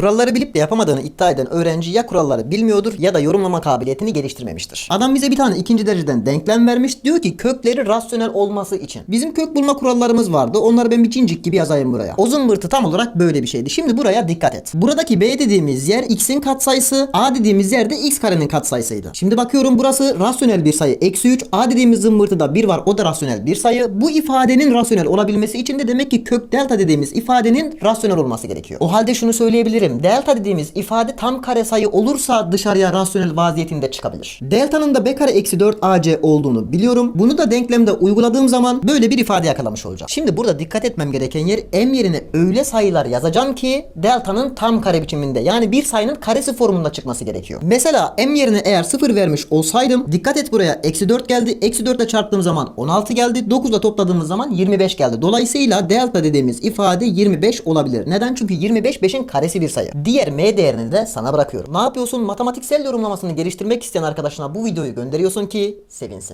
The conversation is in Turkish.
Kuralları bilip de yapamadığını iddia eden öğrenci ya kuralları bilmiyordur ya da yorumlama kabiliyetini geliştirmemiştir. Adam bize bir tane ikinci dereceden denklem vermiş. Diyor ki kökleri rasyonel olması için. Bizim kök bulma kurallarımız vardı. Onları ben bir cincik gibi yazayım buraya. O zımbırtı tam olarak böyle bir şeydi. Şimdi buraya dikkat et. Buradaki b dediğimiz yer x'in katsayısı, a dediğimiz yer de x karenin katsayısıydı. Şimdi bakıyorum burası rasyonel bir sayı. Eksi 3, a dediğimiz zımbırtıda 1 var. O da rasyonel bir sayı. Bu ifadenin rasyonel olabilmesi için de demek ki kök delta dediğimiz ifadenin rasyonel olması gerekiyor. O halde şunu söyleyebilirim. Delta dediğimiz ifade tam kare sayı olursa dışarıya rasyonel vaziyetinde çıkabilir. Delta'nın da b kare eksi 4 ac olduğunu biliyorum. Bunu da denklemde uyguladığım zaman böyle bir ifade yakalamış olacağım. Şimdi burada dikkat etmem gereken yer m yerine öyle sayılar yazacağım ki delta'nın tam kare biçiminde yani bir sayının karesi formunda çıkması gerekiyor. Mesela m yerine eğer 0 vermiş olsaydım dikkat et buraya eksi 4 geldi. Eksi 4 ile çarptığım zaman 16 geldi. 9 ile topladığımız zaman 25 geldi. Dolayısıyla delta dediğimiz ifade 25 olabilir. Neden? Çünkü 25 5'in karesi bir sayı. Diğer m değerini de sana bırakıyorum. Ne yapıyorsun? Matematiksel yorumlamasını geliştirmek isteyen arkadaşına bu videoyu gönderiyorsun ki sevinsin.